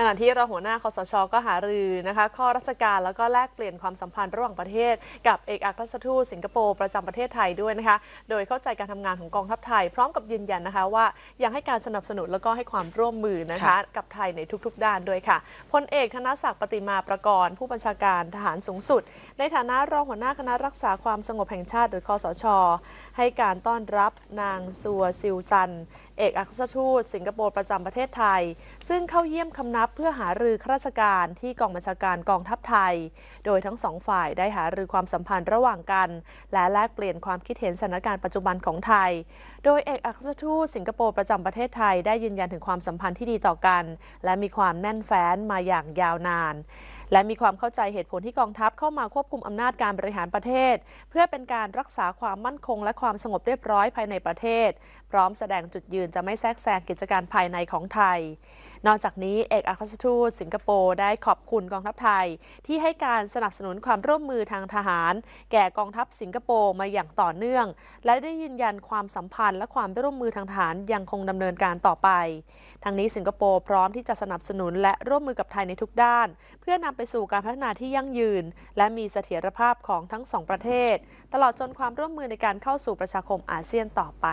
ขณะที่รองหัวหน้าคอสช ก็หารือนะคะ ข้อราชการแล้วก็แลกเปลี่ยนความสัมพันธ์ระหว่างประเทศ กับเอกอัครราชทูตสิงคโปร์ประจำประเทศไทยด้วยนะคะ โดยเข้าใจการทำงานของกองทัพไทย พร้อมกับยืนยันนะคะว่ายังให้การสนับสนุนแล้วก็ให้ความร่วมมือนะคะค่ะกับไทยในทุกๆ ด้านด้วยค่ะพลเอกธนศักดิ์ปฏิมาประกรณ์ผู้บัญชาการทหารสูงสุด ในฐานะรองหัวหน้าคณะรักษาความสงบแห่งชาติหรือคอสช ให้การต้อนรับนางซัวซิลซัน เอกอัคราชทูตสิงคโปร์ประจำประเทศไทย ซึ่งเข้าเยี่ยมคำนับเพื่อหารือข้าราชการที่กองบัญชาการกองทัพไทย โดยทั้งสองฝ่ายได้หารือความสัมพันธ์ระหว่างกัน และแลกเปลี่ยนความคิดเห็นสถานการณ์ปัจจุบันของไทย โดยเอกอัครราชทูตสิงคโปร์ประจำประเทศไทยได้ยืนยันถึงความสัมพันธ์ที่ดีต่อกัน และมีความแน่นแฟ้นมาอย่างยาวนาน และมีความเข้าใจเหตุผลที่กองทัพเข้ามาควบคุมอำนาจการบริหารประเทศ เพื่อเป็นการรักษาความมั่นคงและความสงบเรียบร้อยภายในประเทศ พร้อมแสดงจุดยืนจะไม่แทรกแซงกิจการภายในของไทย นอกจากนี้เอกอัครราชทูตสิงคโปร์ได้ขอบคุณกองทัพไทย ที่ให้การสนับสนุนความร่วมมือทางทหาร แก่กองทัพสิงคโปร์มาอย่างต่อเนื่อง และได้ยืนยันความสัมพันธ์และความร่วมมือทางทหารยังคงดำเนินการต่อไป ทางนี้สิงคโปร์พร้อมที่จะสนับสนุนและร่วมมือกับไทยในทุกด้าน เพื่อนำไปสู่การพัฒนาที่ยั่งยืน และมีเสถียรภาพของทั้งสองประเทศ ตลอดจนความร่วมมือในการเข้าสู่ประชาคมอาเซียนต่อไป